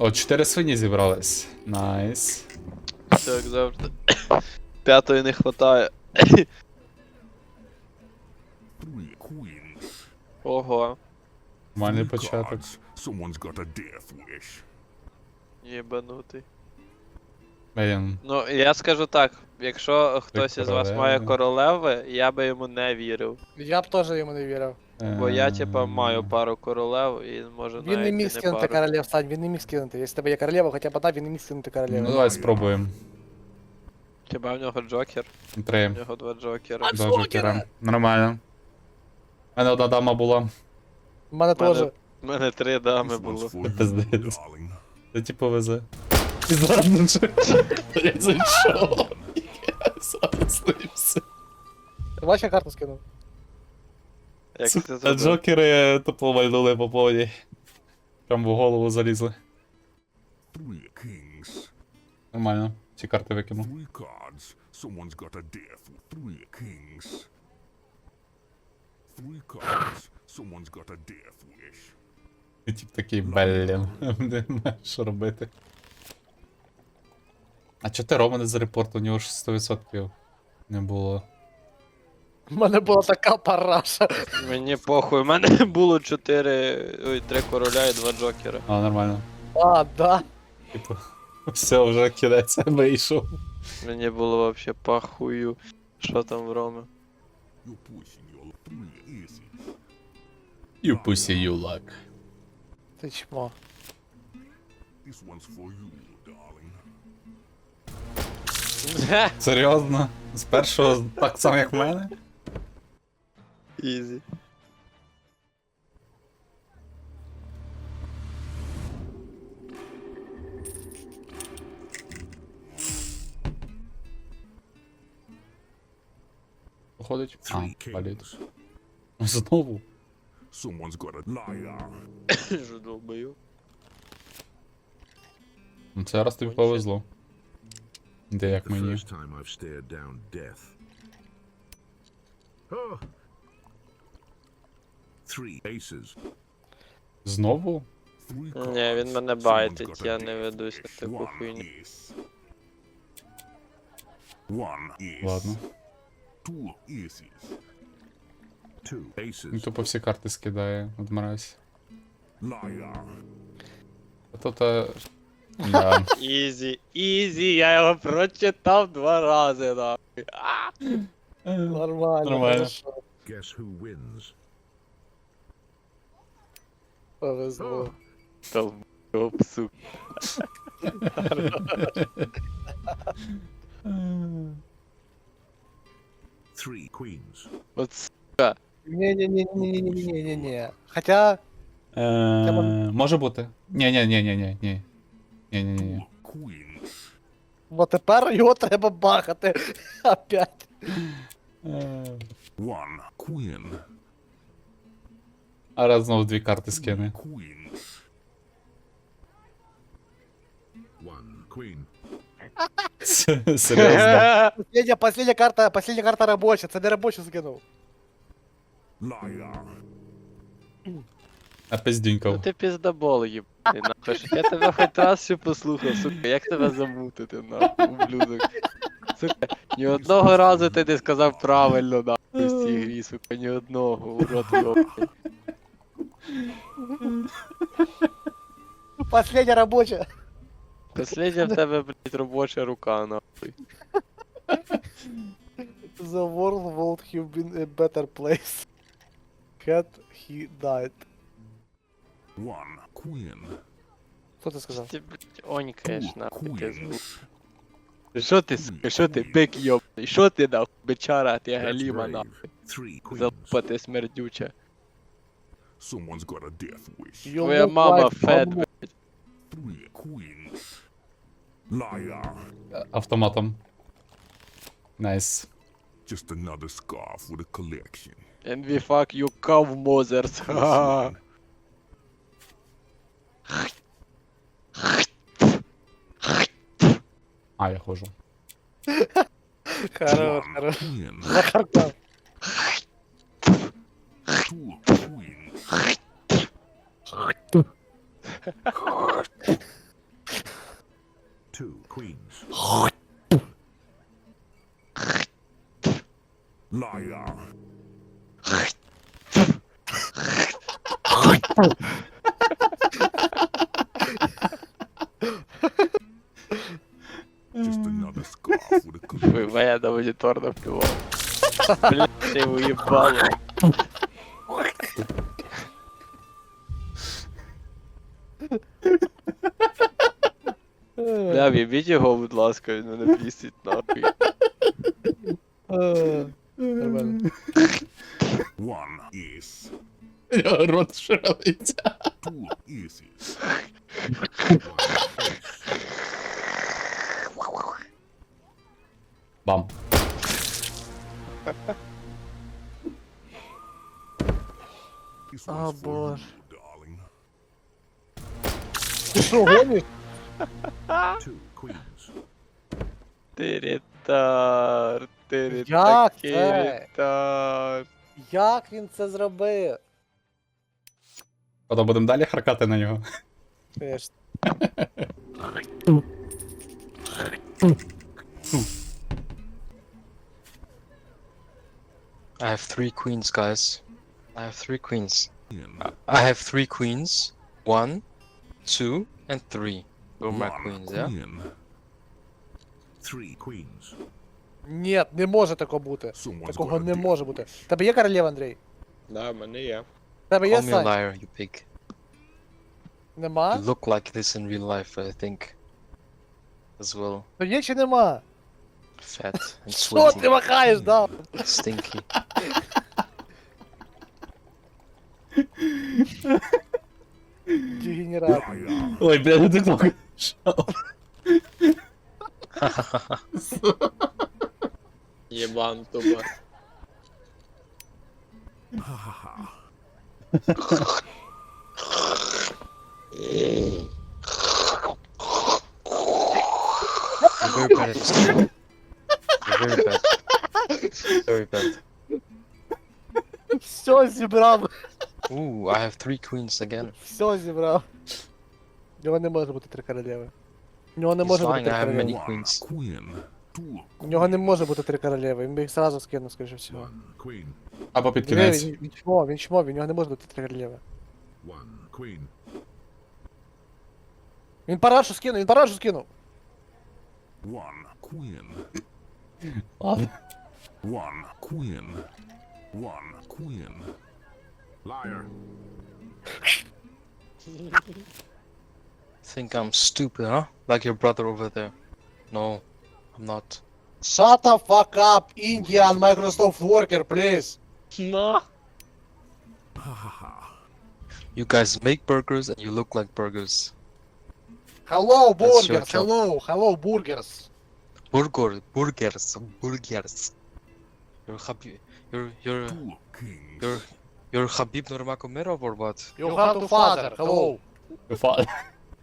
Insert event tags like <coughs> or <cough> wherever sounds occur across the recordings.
О, чотири свині зібрались. Найс. Все як завжди. <coughs> П'ятої не хватає. <coughs> Ого. Нормальний початок. Someone's got a death wish. Єбанутий. Блін. Ну, я скажу так, якщо хтось із вас має королеви. королеви, я би йому не вірив. Я б теж йому не вірив. Бо я, Ем, типа, маю пару королев і може Він навіть не і міг скинути пару. королев, Сань, він не міг скинути. Якщо в тебе є королева, хоча б одна, він не міг скинути Ну королеву. давай спробуємо. Хіба в нього джокер? Три. В нього два джокера. Два жокера. Нормально. У мене одна дама була. У мене мене- теж. У мене три дами було. for you, Пиздец. darling. Це ті повезе. І зараз же. <laughs> Я зайшов. <laughs> Я заснився. Бачиш, я карту скинув. Як ти А зробив? джокери тупо вальнули по повній. Прям в голову залізли. Three kings. Нормально. Ці карти викинув. Three cards. Someone's got a death. Three kings. Three cards. Someone's got a death wish. І тип такий, блін. Не знаю, що робити. А чого ти Рома не зарепортив? У нього ж 100% не було. У мене була така параша. Мені похуй, у мене <laughs> було чотири. Ой, три короля і два джокера. А, нормально. А, да. Типу, все, вже кінець вийшов. Мені було вообще похую. Що там в aces. You pussy you luck. Ти чмо. This one's for you, darling. Серйозно? З першого так само, як в мене? Ізі. Походить? А, Three паліт. kings. <laughs> Знову? Someone's got a liar. <coughs> Що долбою? Ну це раз тобі повезло. Де як The мені? first time I've stared down death. Oh. Three aces. Знову? Ні, він мене байтить, я не ведусь на таку хуйню. Ладно. Two aces. Two Він тупо всі карти скидає, то. <laughs> Да. Ізі, ізі, я його прочитав два рази, нахуй. Нормально. Нормально. Guess who wins? Повезло. Долбоёб, сука. Three queens. От сука. Не-не-не-не-не-не-не-не. Хотя, Е, Може бути. Ні, ні, ні, ні, ні, ні. Ні, ні, ні. Queens. от тепер його треба бахати. <laughs> Опять. One queen. А раз знов дві карти скине. Серйозно. Последня, последня карта, последня карта робоча. Це не робочу скинув. А Ну ти піздабол, нахуй. Я тебе хоч раз ще послухав, сука, як тебе замутити, нахуй, ублюдок. Сука, ні одного разу ти не сказав правильно, нахуй, в цій грі, сука, ні одного, урод йобаний. Последня робоча. Последня в тебе, блядь, робоча рука, нахуй. The world would have been a better place. Had he died. One queen. Хто ти сказав? Ти, блядь, онькаєш, нахуй, ти звук. Що ти, сука, що ти, бик йобаний, що ти, нахуй, бичара, ти галіма, нахуй, залпати смердюча. Someone's got a death wish. You Твоя look мама like фет, mama. блядь. Three queens. Liar. Автоматом. Найс. Just another scarf with a collection. And we fuck you cow mothers. Ха-ха. А, я ходжу. Хорош, One хорош. Two queens. Liar. Just another scarf with a Foi vaiada hoje torna pro. Блять, его ебало. Бля, його, будь ласка, він мене бісить нахуй. Нормально. One is. Рот ширавиться. Two is. Бам. For боже. darling. Ти що, гониш? Two queens. Тирітар, тирітар, Як це? тирітар. Як він це зробив? Потім будемо далі харкати на нього. I have three queens, guys. I have three queens. I have three queens. One, two, and three. My One queens, yeah? queen. Three queens. Ні, не може такого бути. Someone's Такого не може бути. Тебе є королева, Андрій? Да, в мене є. Тебе є Call me a Сань? liar, you pig. Нема? You look like this in real life, I think. As well. То є чи нема? Fat and Що ти махаєш, да? Stinky. Дегенерат. Ой, бля, ну ти так. <laughs> Єбан тупо. Ha ha ha. You're very bad at this game. You're very bad. Very bad. Все зібрав. Ooh, I have three queens again. Все зібрав. В нього не може бути три королеви. В нього не може бути три королеви. У нього не може бути три королеви, він би їх сразу скинув, скоріше всього. Або під кінець. він, він чмо, він чмо, в нього не може бути три королеви. Він парашу скинув, він парашу скинув. One queen. Ладно. One queen. One queen. Liar. <laughs> Think I'm stupid, huh? Like your brother over there. No, I'm not. Shut the fuck up, Indian Microsoft worker, please. No. <laughs> you guys make burgers and you look like burgers. Hello, burgers. Hello, hello, burgers. Burger, burgers, burgers. You're Habib, you're you're you're you're Habib Nurmagomedov or what? You have to father. Hello. Your father.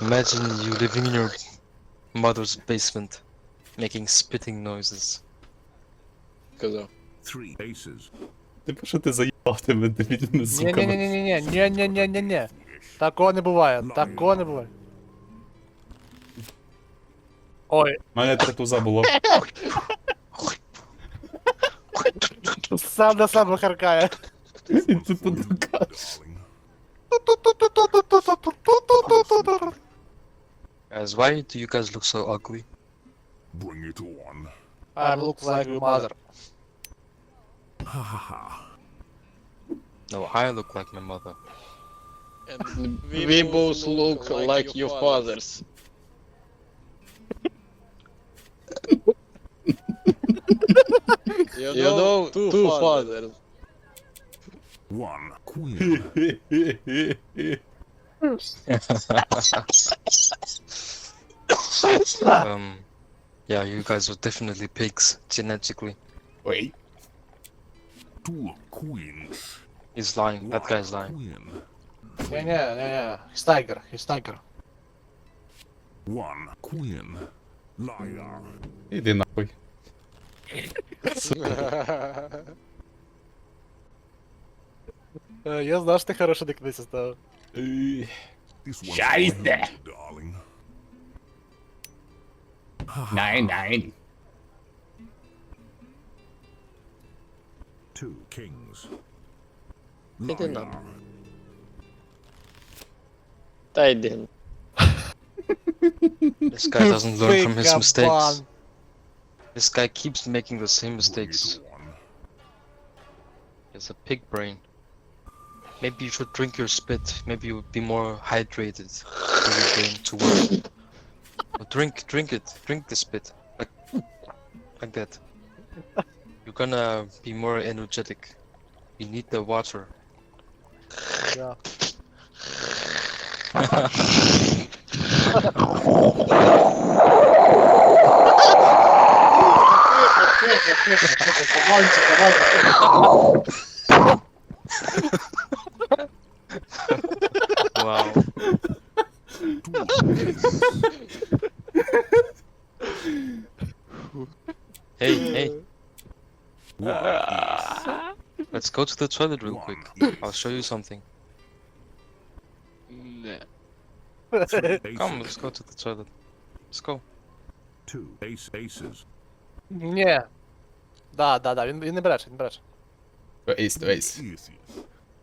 Imagine you living in your mother's basement, making spitting noises. Казав. Three aces. Типу, що ти заїбав тебе дебільними Ні, суками. ні, ні, ні, ні, ні, ні, ні, ні, ні. Такого не буває, такого не буває. Ой, У мене три туза було. сам на сам харкає. І тут покажеш. Darling. Guys, why do you guys look so ugly? Bring it on. I look like your mother. Ha ha ha. No, I look like my mother. And <laughs> we both look like your fathers. <laughs> You know, two fathers. One queen. <laughs> Um, yeah, you guys are definitely pigs genetically. Ой. Two queens. He's lying. That One guy's lying. Queen. Не-не, не-не. He's tiger, he's tiger. One queen. Liar. Іди нахуй. Е, Я знав, що ти хороший дикниці став. Ей. This one's Scheiße. for you, darling. Nein, nein. Two kings. Picking up. Didn't. <laughs> this guy doesn't learn from his mistakes. This guy keeps making the same mistakes. It's a pig brain. Maybe you should drink your spit. Maybe you would be more hydrated to work. <laughs> Drink, drink it. Drink the spit. Like, like that. You're gonna be more energetic. You need the water. Да. <laughs> Wow. <laughs> Two kings. Hey, hey, Let's go to the toilet real quick. I'll show you something. Come, let's go to the toilet. Let's go. Two ace aces. Yeah. Da, da, da, the bracz, inny bracz. To ace, to ace.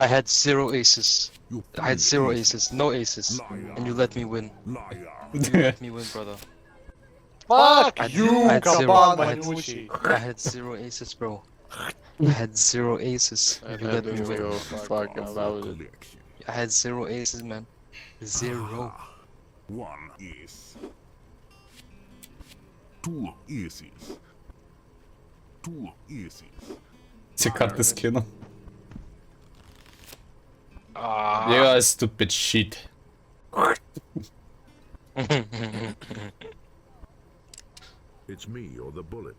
I had zero aces. I had zero aces, no aces. And you let me win. You let me win, brother. Fuck I you, I had, zero, I, had, I had zero aces, bro. I had zero aces. I You let me don't win. give a fuck about it. Collection. I had zero aces, man. Zero. One ace. Two aces. Two aces. Ці карти скину. Ah. You are stupid shit. <laughs> It's me or the bullet.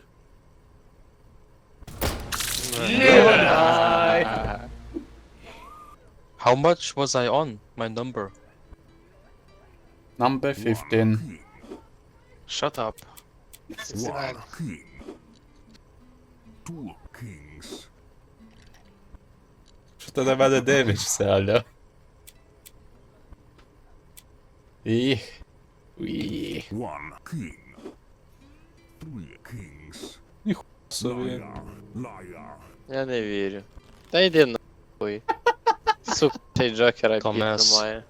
<laughs> How much was I on? My number. Number 15. Shut up. One king. Two kings. Şu da bende damage, hala. İyi. İyi. One king. Three kings. Собі. Liar. Liar. Я не вірю. Та йди нахуй. Сука, <laughs> цей Джокера пік Томас. немає.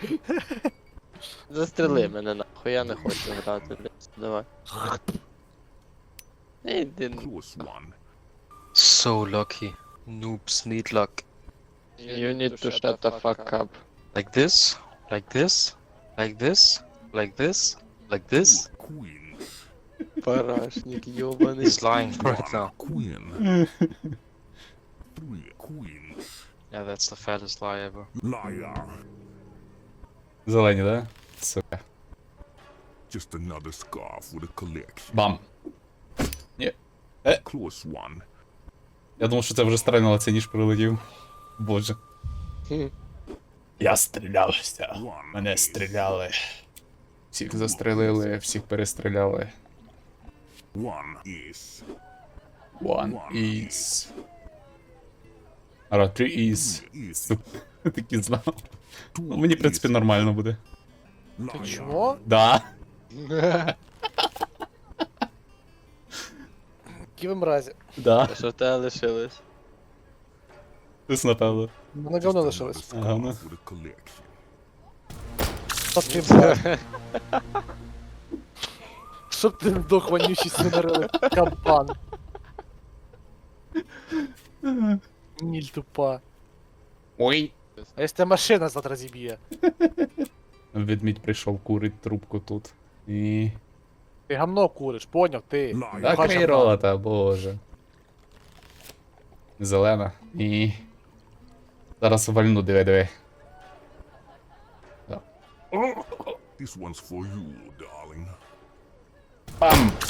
<laughs> Застрели мене нахуй, я не <laughs> хочу грати, блядь. Давай. Та Йди нахуй. Close one. So lucky. Noobs need luck. You need to shut the fuck up. Like this, like this, like this, like this, like this. Queens. Парашник, ёбаний. He's lying right now. Queen. <laughs> Three queens. Yeah, that's the fattest lie ever. Liar. Зелені, да? Сука. Just another scarf with a collection. Бам. Close one. Я думав, що це вже стрельнуло, це ніж прилетів. Боже. Хм. Я стрілявся. Мене стріляли. Всіх застрелили, всіх перестріляли. One ace. One is. Ара, three is. Aces. <laughs> Знав. Ну, мені, в принципі, нормально буде. Ти чого? Да. Які ви мразі? Да. А що в тебе лишилось? Тут напевно. Мене говно лишилось. Ага, ну. With. Та ти, блядь. Щоб ти вдох вонючий свинарили, кабан. Ніль тупа. Ой. А якщо тебе машина завтра зіб'є? Ведмідь прийшов курить трубку тут. І. Ти гамно куриш, поняв, ти. Так рота, боже. Зелена. І. Зараз вальну, диви, диви. This one's for you, darling. Bam.